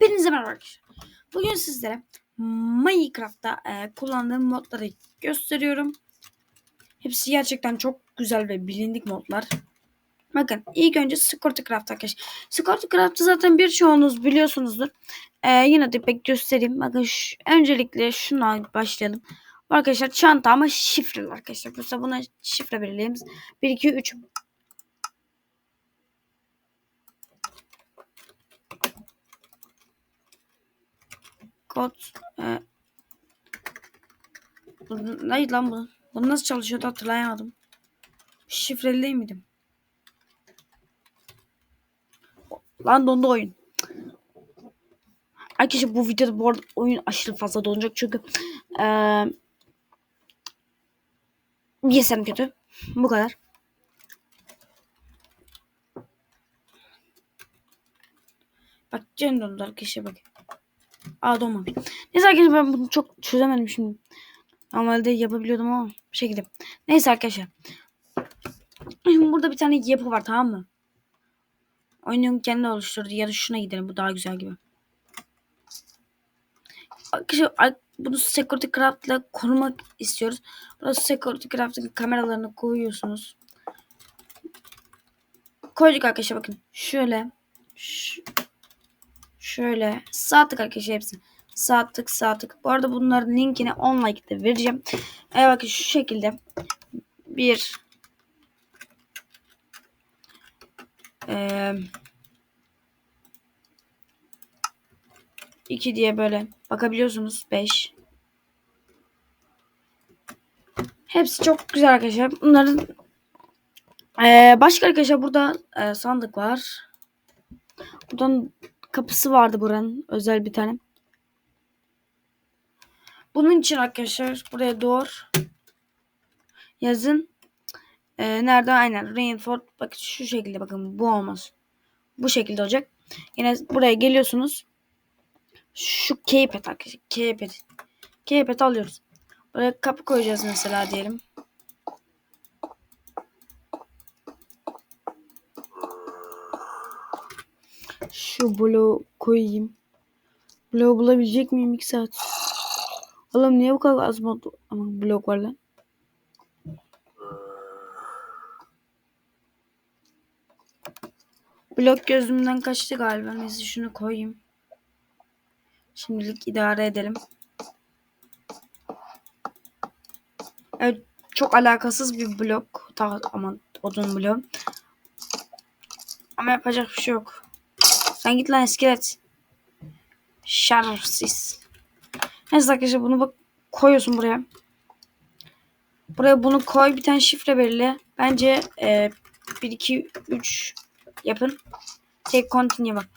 Hepinize merhaba arkadaşlar. Bugün sizlere Minecraft'ta e, kullandığım modları gösteriyorum. Hepsi gerçekten çok güzel ve bilindik modlar. Bakın ilk önce Scorticraft arkadaşlar. Scorticraft'ı zaten birçoğunuz biliyorsunuzdur. E, yine de pek göstereyim. Bakın şu, öncelikle şuna başlayalım. Arkadaşlar çanta ama şifreli arkadaşlar. Mesela buna şifre belirleyelim. 1, 2, 3. Kod. E, bu, neydi lan bu? Bu nasıl çalışıyordu hatırlayamadım. Şifreli miydim? Lan dondu oyun. Arkadaşlar bu videoda bu arada oyun aşırı fazla donacak çünkü ee, GSM kötü. Bu kadar. Bak can dondu arkadaşlar bak. Aa donmamış. Neyse arkadaşlar ben bunu çok çözemedim şimdi. Normalde yapabiliyordum ama bir şekilde. Neyse arkadaşlar. Şimdi burada bir tane yapı var tamam mı? Oyunun kendi oluşturdu ya da şuna gidelim bu daha güzel gibi. Arkadaşlar bunu Security Craft ile korumak istiyoruz. Burası Security Craft'ın kameralarını koyuyorsunuz. Koyduk arkadaşlar bakın. Şöyle. Şöyle. Sağ tık arkadaşlar hepsi. Sağ tık sağ tık. Bu arada bunların linkini 10 like'da vereceğim. E bakın şu şekilde. Bir. Eee. 2 diye böyle bakabiliyorsunuz. 5. Hepsi çok güzel arkadaşlar. Bunların ee, başka arkadaşlar burada e, sandık var. Buradan kapısı vardı buranın özel bir tane. Bunun için arkadaşlar buraya door yazın. Ee, nerede? Aynen. Rainford. Bak şu şekilde bakın. Bu olmaz. Bu şekilde olacak. Yine buraya geliyorsunuz. Şu keypad arkadaşlar. Keypad. Keypad alıyoruz. Buraya kapı koyacağız mesela diyelim. Şu bloğu koyayım. Bloğu bulabilecek miyim 2 saat? Oğlum niye bu kadar az mod ama blok var lan? Blok gözümden kaçtı galiba. Neyse şunu koyayım. Şimdilik idare edelim. Evet çok alakasız bir blok. Ta aman odun blok. Ama yapacak bir şey yok. Sen git lan iskelet. Şerefsiz. Neyse arkadaşlar bunu bak koyuyorsun buraya. Buraya bunu koy. Bir tane şifre belirle. Bence e, 1, 2, 3 yapın. Tek continue bak.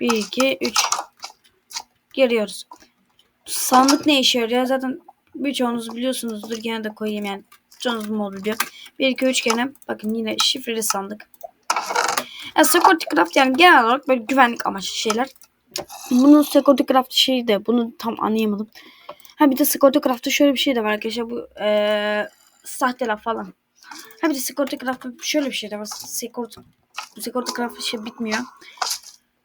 1, 2, 3 giriyoruz. Sandık ne işe yarıyor? Zaten birçoğunuz biliyorsunuzdur. Gene de koyayım yani. Çoğunuz mod biliyor. 1, 2, 3 gene. Bakın yine şifreli sandık. Yani security craft yani genel olarak böyle güvenlik amaçlı şeyler. Bunun security craft şeyi de bunu tam anlayamadım. Ha bir de security craft'ta şöyle bir şey de var arkadaşlar. Bu ee, sahteler falan. Ha bir de security craft'ta şöyle bir şey de var. Security, security craft şey bitmiyor.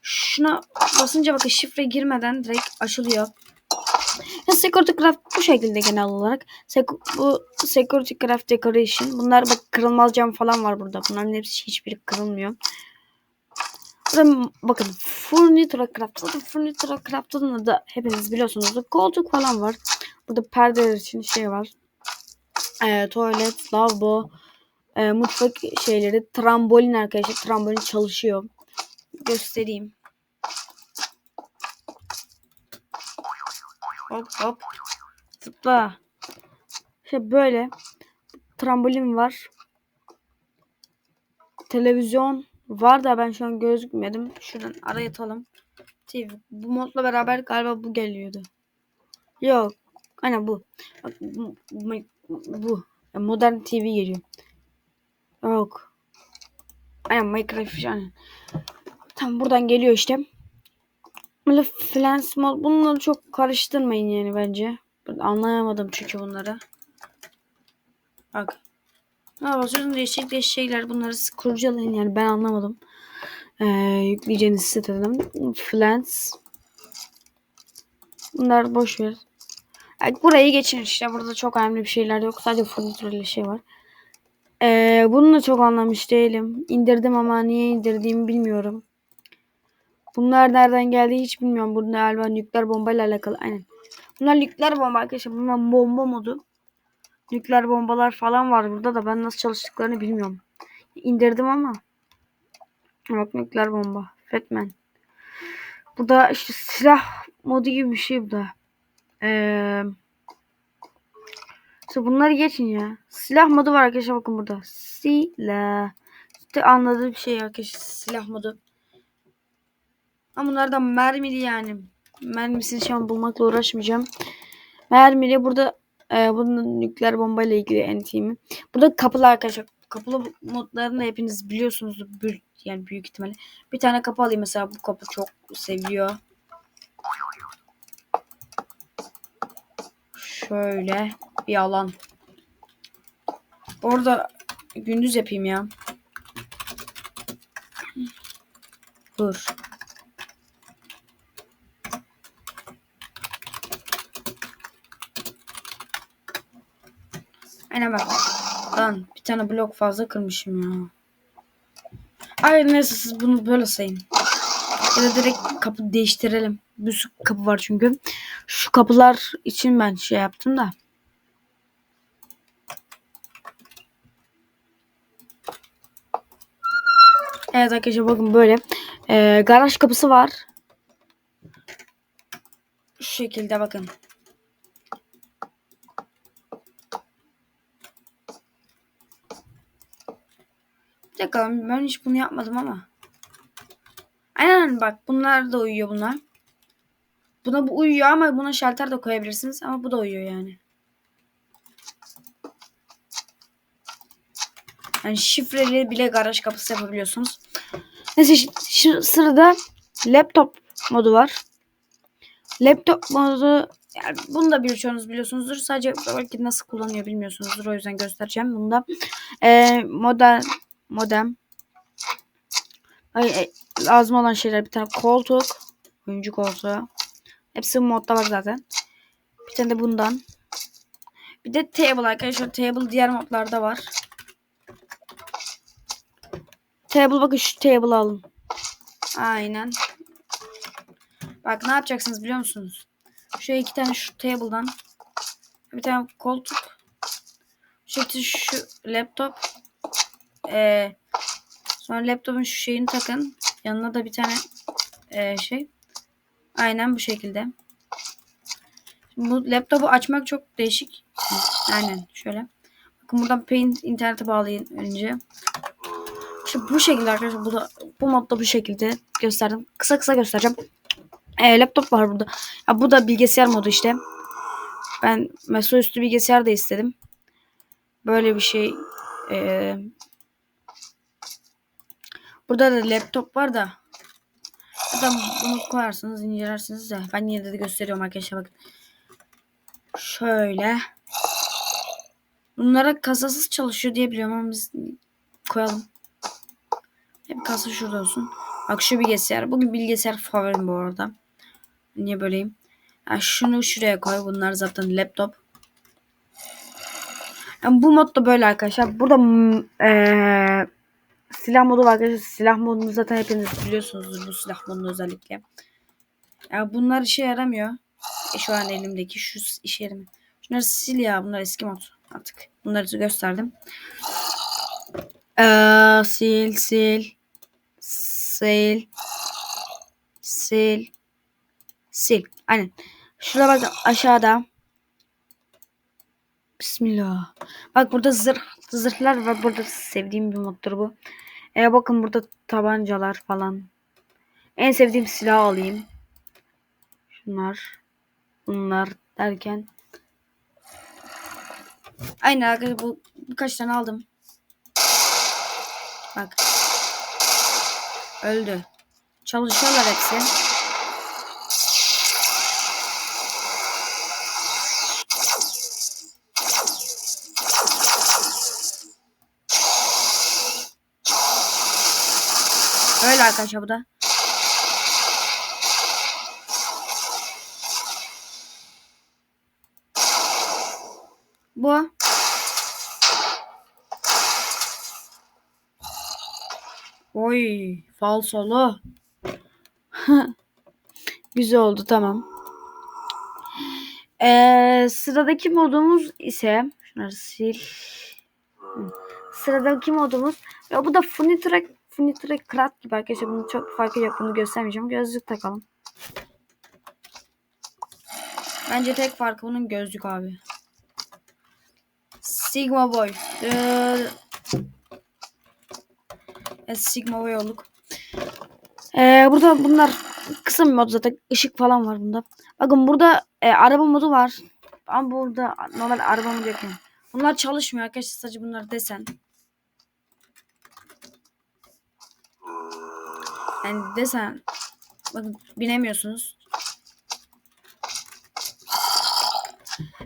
Şuna basınca bakın şifre girmeden direkt açılıyor. Ya security craft bu şekilde genel olarak. Sek bu security craft decoration. Bunlar bak kırılmaz cam falan var burada. Bunların hepsi hiçbiri kırılmıyor. Burada bakın Furniture Craft. Zaten Furniture Craft'ın da hepiniz biliyorsunuz. Koltuk falan var. Burada perdeler için şey var. E, tuvalet, lavabo, e, mutfak şeyleri, trambolin arkadaşlar. Trambolin çalışıyor. Göstereyim. Hop hop. Zıpla. İşte böyle. Trambolin var. Televizyon var da ben şu an gözükmedim. Şuradan araya atalım. TV. Bu modla beraber galiba bu geliyordu. Yok. Aynen bu. Bak, bu. bu. Modern TV geliyor. Yok. Aynen Minecraft yani. Tam buradan geliyor işte. Böyle Flans mod bunları çok karıştırmayın yani bence. Anlayamadım çünkü bunları. Bak. Ha basıyorsun değişik değişik şeyler bunları kurcalayın yani ben anlamadım. Ee, yükleyeceğiniz siteden. Flans. Bunlar boş ver. Yani burayı geçin işte. Burada çok önemli bir şeyler yok. Sadece fırlatırlı şey var. Ee, bunu da çok anlamış değilim. İndirdim ama niye indirdiğimi bilmiyorum. Bunlar nereden geldi hiç bilmiyorum. Bunlar galiba nükleer bombayla alakalı. Aynen. Bunlar nükleer bomba arkadaşlar. Bunlar bomba modu. Nükleer bombalar falan var burada da ben nasıl çalıştıklarını bilmiyorum. İndirdim ama. Bak nükleer bomba. Fatman. Burada işte silah modu gibi bir şey bu da. Eee bunları geçin ya. Silah modu var arkadaşlar bakın burada. Silah. İşte anladığım bir şey arkadaşlar. Silah modu. Ama bunlar da mermili yani. Mermisini şu an bulmakla uğraşmayacağım. Mermili burada e, bunun nükleer bomba ile ilgili entimi. Burada kapılar arkadaşlar. Kapılı modlarını da hepiniz biliyorsunuz. Yani büyük ihtimalle. Bir tane kapı alayım mesela. Bu kapı çok seviliyor. Şöyle bir alan. Orada gündüz yapayım ya. Dur. Aynen bak. Lan bir tane blok fazla kırmışım ya. Ay neyse siz bunu böyle sayın. Ya da direkt kapı değiştirelim. Bir sürü kapı var çünkü. Şu kapılar için ben şey yaptım da. Evet arkadaşlar bakın böyle. Ee, garaj kapısı var. Şu şekilde bakın. Dakika ben hiç bunu yapmadım ama. Aynen bak bunlar da uyuyor bunlar. Buna bu uyuyor ama buna şalter de koyabilirsiniz ama bu da uyuyor yani. Yani şifreli bile garaj kapısı yapabiliyorsunuz. Neyse şu sırada laptop modu var. Laptop modu yani bunu da birçoğunuz biliyorsunuzdur. Sadece belki nasıl kullanıyor bilmiyorsunuzdur. O yüzden göstereceğim. Bunda e, modem modem. Ay, ay, lazım olan şeyler bir tane koltuk oyuncu koltuğu. Hepsi modda var zaten. Bir tane de bundan. Bir de table arkadaşlar table diğer modlarda var. Table bakın şu table alın. Aynen. Bak ne yapacaksınız biliyor musunuz? Şu iki tane şu table'dan bir tane koltuk şu, şu laptop ee, Sonra laptopun şu şeyini takın. Yanına da bir tane e, şey. Aynen bu şekilde. Şimdi bu laptopu açmak çok değişik. Aynen şöyle. Bakın buradan Paint internete bağlayın önce. İşte bu şekilde arkadaşlar. Bu, da, bu modda bu şekilde gösterdim. Kısa kısa göstereceğim. E, laptop var burada. Ya, bu da bilgisayar modu işte. Ben masaüstü bilgisayar da istedim. Böyle bir şey. E, Burada da laptop var da. Adam bunu koyarsınız incelersiniz de. Ben yine de gösteriyorum arkadaşlar bakın. Şöyle. Bunlara kasasız çalışıyor diye biliyorum ama biz koyalım. Hep kasa şurada olsun. Bak şu bilgisayar. Bugün bilgisayar favorim bu arada. Niye böyleyim? Yani şunu şuraya koy. Bunlar zaten laptop. Yani bu mod da böyle arkadaşlar. Burada ee, silah modu var arkadaşlar. Silah modunu zaten hepiniz biliyorsunuzdur bu silah modunu özellikle. Ya bunlar işe yaramıyor. E, şu an elimdeki şu işe yaramıyor. Şunları sil ya bunlar eski mod artık. Bunları gösterdim. Ee, sil sil sil sil sil. Aynen. Şurada bak aşağıda. Bismillah. Bak burada zırh zırhlar var. Burada sevdiğim bir moddur bu. E bakın burada tabancalar falan. En sevdiğim silah alayım. Şunlar. Bunlar derken. Aynen arkadaşlar bu birkaç tane aldım. Bak. Öldü. Çalışıyorlar hepsi. Böyle arkadaşlar bu da. Bu. Oy, falsolu. Güzel oldu tamam. Ee, sıradaki modumuz ise şunları sil. Sıradaki modumuz ya bu da Funitrack Funitrack Krat gibi arkadaşlar bunu çok farkı yok bunu göstermeyeceğim. Gözlük takalım. Bence tek farkı bunun gözlük abi. Sigma Boy. Ee, evet, Sigma Boy olduk. Ee, burada bunlar kısa bir mod zaten. ışık falan var bunda. Bakın burada e, araba modu var. Ama burada normal araba modu yok. Bunlar çalışmıyor arkadaşlar. Sadece bunlar desen. Yani desen. Bakın binemiyorsunuz.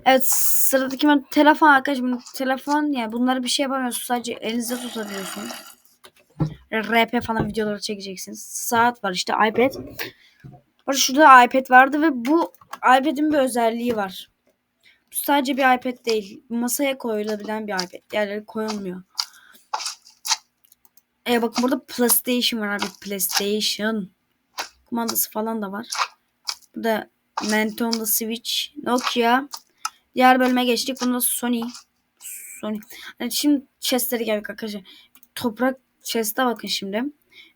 Evet sıradaki ben telefon. Bunun telefon yani bunları bir şey yapamıyorsunuz. Sadece elinizde tutabiliyorsunuz. RP falan videoları çekeceksiniz. Saat var işte iPad. Burada şurada iPad vardı ve bu iPad'in bir özelliği var. Bu sadece bir iPad değil. Masaya koyulabilen bir iPad. Diğerleri koyulmuyor. E bakın burada PlayStation var abi. PlayStation. Kumandası falan da var. Burada Nintendo Switch, Nokia. Diğer bölüme geçtik. Bunda Sony. Sony. Yani şimdi chestlere geldik arkadaşlar. Toprak chest'e bakın şimdi.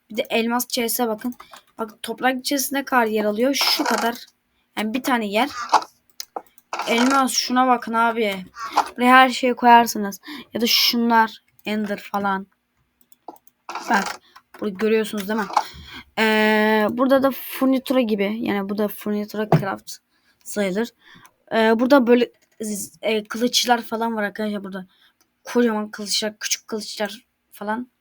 Bir de elmas chest'e bakın. Bak toprak ne kadar yer alıyor? Şu kadar. Yani bir tane yer. Elmas şuna bakın abi. Buraya her şeyi koyarsınız. Ya da şunlar. Ender falan. Bak. Burada görüyorsunuz değil mi? Ee, burada da furnitura gibi. Yani bu da furnitura craft sayılır. Ee, burada böyle e, kılıçlar falan var arkadaşlar burada. Kocaman kılıçlar, küçük kılıçlar falan.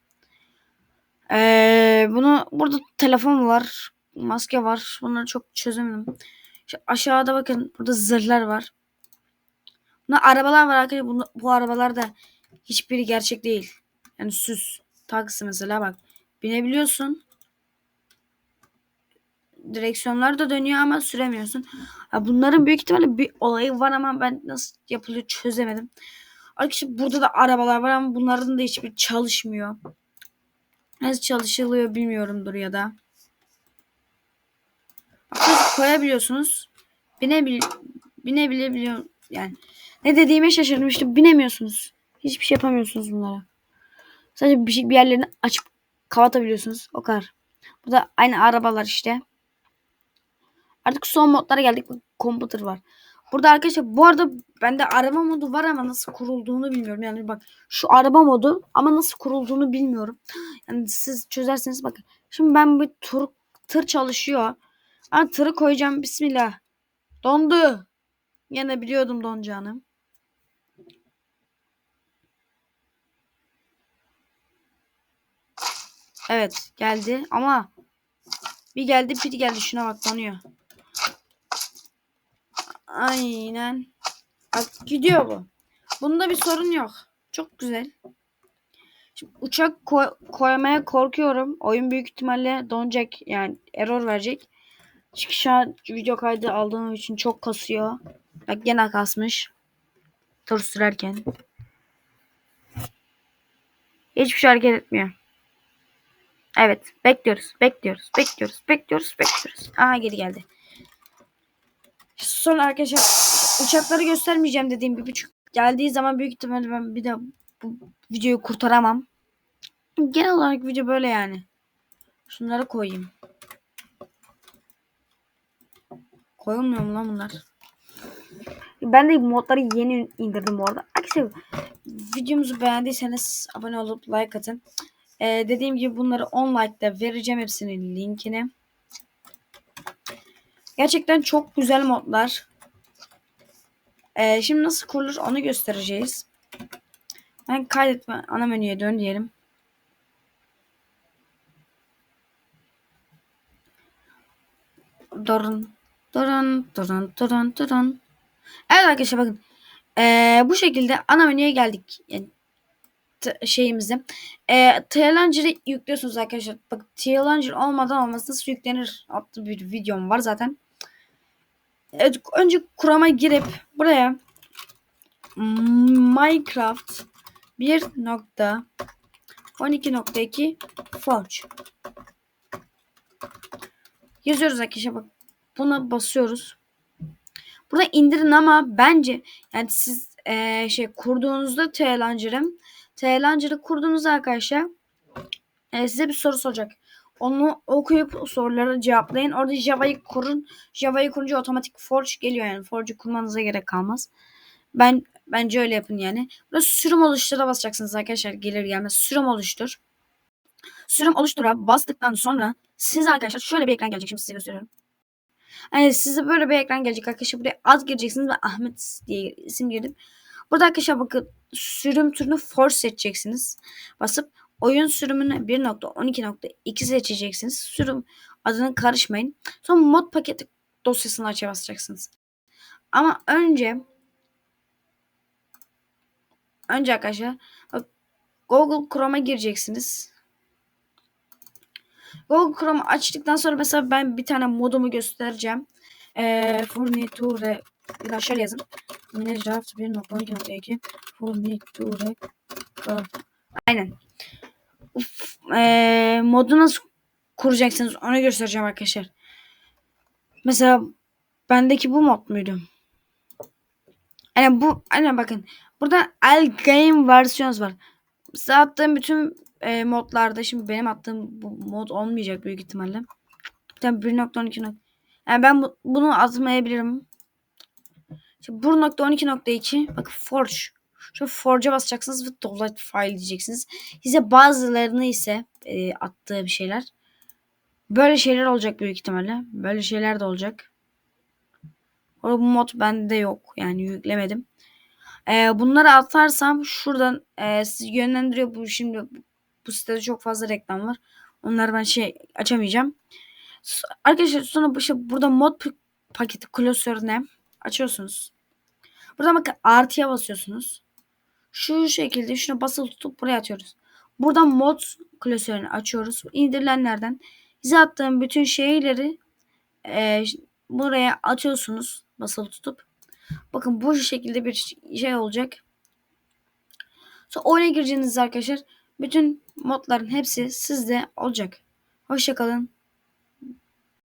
Ee, bunu burada telefon var, maske var. Bunları çok çözemedim. Şu aşağıda bakın burada zırhlar var. Buna arabalar var arkadaşlar. Bu, bu arabalar da hiçbiri gerçek değil. Yani süs. Taksi mesela bak. Binebiliyorsun. Direksiyonlar da dönüyor ama süremiyorsun. bunların büyük ihtimalle bir olayı var ama ben nasıl yapılıyor çözemedim. Arkadaşlar burada da arabalar var ama bunların da hiçbir çalışmıyor. Nasıl çalışılıyor bilmiyorumdur ya da. Arkadaşlar koyabiliyorsunuz. Binebil binebilebiliyor yani. Ne dediğime şaşırdım işte binemiyorsunuz. Hiçbir şey yapamıyorsunuz bunlara. Sadece bir, şey, bir yerlerini açıp kapatabiliyorsunuz. O kadar. Bu da aynı arabalar işte. Artık son modlara geldik. Computer var. Burada arkadaşlar bu arada bende araba modu var ama nasıl kurulduğunu bilmiyorum. Yani bak şu araba modu ama nasıl kurulduğunu bilmiyorum. Yani siz çözerseniz bakın. Şimdi ben bir tur tır çalışıyor. Ama tırı koyacağım. Bismillah. Dondu. Yine biliyordum donacağını. Evet geldi ama bir geldi bir geldi şuna bak donuyor. Aynen. Bak gidiyor bu. Bunda bir sorun yok. Çok güzel. Şimdi uçak koy koymaya korkuyorum. Oyun büyük ihtimalle donacak. Yani error verecek. Çünkü şu an video kaydı aldığım için çok kasıyor. Bak gene kasmış. Tur sürerken. Hiçbir şey hareket etmiyor. Evet. Bekliyoruz. Bekliyoruz. Bekliyoruz. Bekliyoruz. Bekliyoruz. Aha geri geldi. Sonra arkadaşlar uçakları göstermeyeceğim dediğim gibi. Çünkü geldiği zaman büyük ihtimalle ben bir de bu videoyu kurtaramam. Genel olarak video böyle yani. Şunları koyayım. Koyulmuyor mu lan bunlar? Ben de modları yeni indirdim bu arada. Arkadaşlar videomuzu beğendiyseniz abone olup like atın. Ee, dediğim gibi bunları 10 like'da vereceğim hepsinin linkini. Gerçekten çok güzel modlar. Ee, şimdi nasıl kurulur onu göstereceğiz. Ben kaydetme ana menüye dön diyelim. Durun. Durun. Durun. Durun. Durun. Evet arkadaşlar bakın. Ee, bu şekilde ana menüye geldik. Yani şeyimizi. E, Tailhanger'ı yüklüyorsunuz arkadaşlar. Bak Tailhanger olmadan olmaz. Nasıl yüklenir adlı bir videom var zaten. Evet, önce kurama girip buraya Minecraft 1.12.2 Forge yazıyoruz arkadaşlar bak buna basıyoruz. Burada indirin ama bence yani siz eee, şey kurduğunuzda Tailhanger'ı Tailhanger'ı kurduğunuzda arkadaşlar eee, size bir soru soracak. Onu okuyup soruları cevaplayın. Orada Java'yı kurun. Java'yı kurunca otomatik Forge geliyor yani. Forge'u kurmanıza gerek kalmaz. Ben bence öyle yapın yani. Burada sürüm oluştura basacaksınız arkadaşlar gelir gelmez. Sürüm oluştur. Sürüm oluştura bastıktan sonra siz arkadaşlar şöyle bir ekran gelecek. Şimdi size gösteriyorum. Yani size böyle bir ekran gelecek arkadaşlar. Buraya ad gireceksiniz ve Ahmet diye isim girdim. Burada arkadaşlar bakın sürüm türünü force seçeceksiniz. Basıp oyun sürümünü 1.12.2 seçeceksiniz. Sürüm adını karışmayın. Sonra mod paketi dosyasını açığa basacaksınız. Ama önce önce arkadaşlar Google Chrome'a gireceksiniz. Google Chrome'u açtıktan sonra mesela ben bir tane modumu göstereceğim. Ee, furniture bir daha şöyle yazın. Minecraft 1.12.2 furniture Aynen. Uf, ee, modu nasıl kuracaksınız onu göstereceğim arkadaşlar. Mesela bendeki bu mod muydu? Aynen bu aynen bakın. Burada El Game versiyons var. Size attığım bütün e, modlarda şimdi benim attığım bu mod olmayacak büyük ihtimalle. Yani 1.12. Yani ben bu, bunu atmayabilirim. Şimdi 1.12.2 bakın Forge. Şu Forge'a basacaksınız ve download file diyeceksiniz. Size bazılarını ise e, attığı bir şeyler. Böyle şeyler olacak büyük ihtimalle. Böyle şeyler de olacak. O bu mod bende yok. Yani yüklemedim. Ee, bunları atarsam şuradan e, sizi yönlendiriyor. Bu şimdi bu sitede çok fazla reklam var. Onları ben şey açamayacağım. Arkadaşlar sonra bu şey, burada mod paketi klasörüne açıyorsunuz. Burada bakın artıya basıyorsunuz. Şu şekilde şuna basılı tutup buraya atıyoruz. Buradan mod klasörünü açıyoruz. İndirilenlerden size attığım bütün şeyleri e, buraya atıyorsunuz basılı tutup. Bakın bu şekilde bir şey olacak. Sonra oyuna gireceğiniz arkadaşlar bütün modların hepsi sizde olacak. Hoşçakalın.